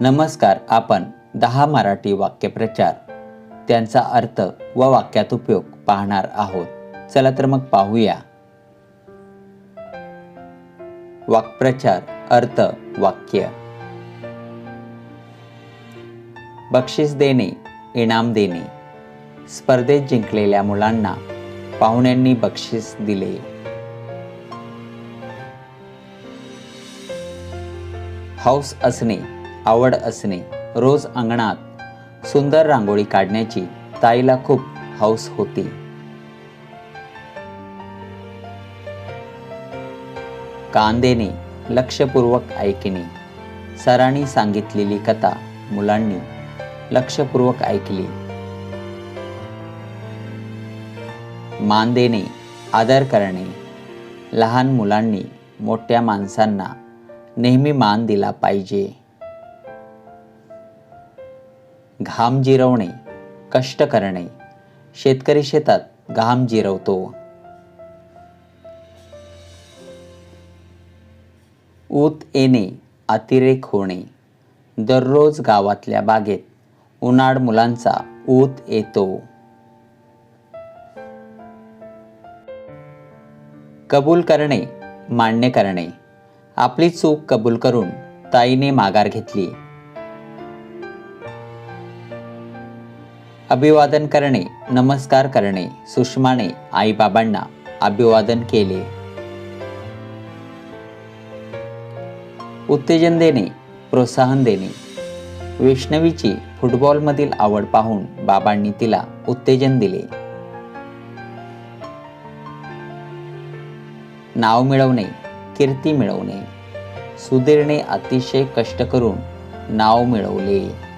नमस्कार आपण दहा मराठी वाक्यप्रचार. त्यांचा अर्थ व वाक्यात उपयोग पाहणार आहोत. चला तर मग पाहूया. वाक्प्रचार अर्थ वाक्य. बक्षीस देणे इनाम देणे. स्पर्धेत जिंकलेल्या मुलांना पाहुण्यांनी बक्षीस दिले. हौस असणे आवड असणे रोज अंगणात सुंदर रांगोळी काढण्याची ताईला खूप हौस होती. कान देणे लक्षपूर्वक ऐकणे सरांनी सांगितलेली कथा मुलांनी लक्षपूर्वक ऐकली. मान देणे आदर करणे लहान मुलांनी मोठ्या माणसांना नेहमी मान दिला पाहिजे. घाम जिरवणे कष्ट करणे. शेतकरी शेतात घाम जिरवतो. ऊत येणे अतिरेक होणे. दररोज गावातल्या बागेत उन्हाळ मुलांचा ऊत येतो. कबूल करणे मान्य करणे. आपली चूक कबूल करून ताईने माघार घेतली. अभिवादन करणे नमस्कार करणे सुषमाने आईबाबांना अभिवादन केले. उत्तेजन देणे प्रोत्साहन देणे. वैष्णवीची फुटबॉलमधील आवड पाहून बाबांनी तिला उत्तेजन दिले. नाव मिळवणे कीर्ती मिळवणे. सुधीरने अतिशय कष्ट करून नाव मिळवले.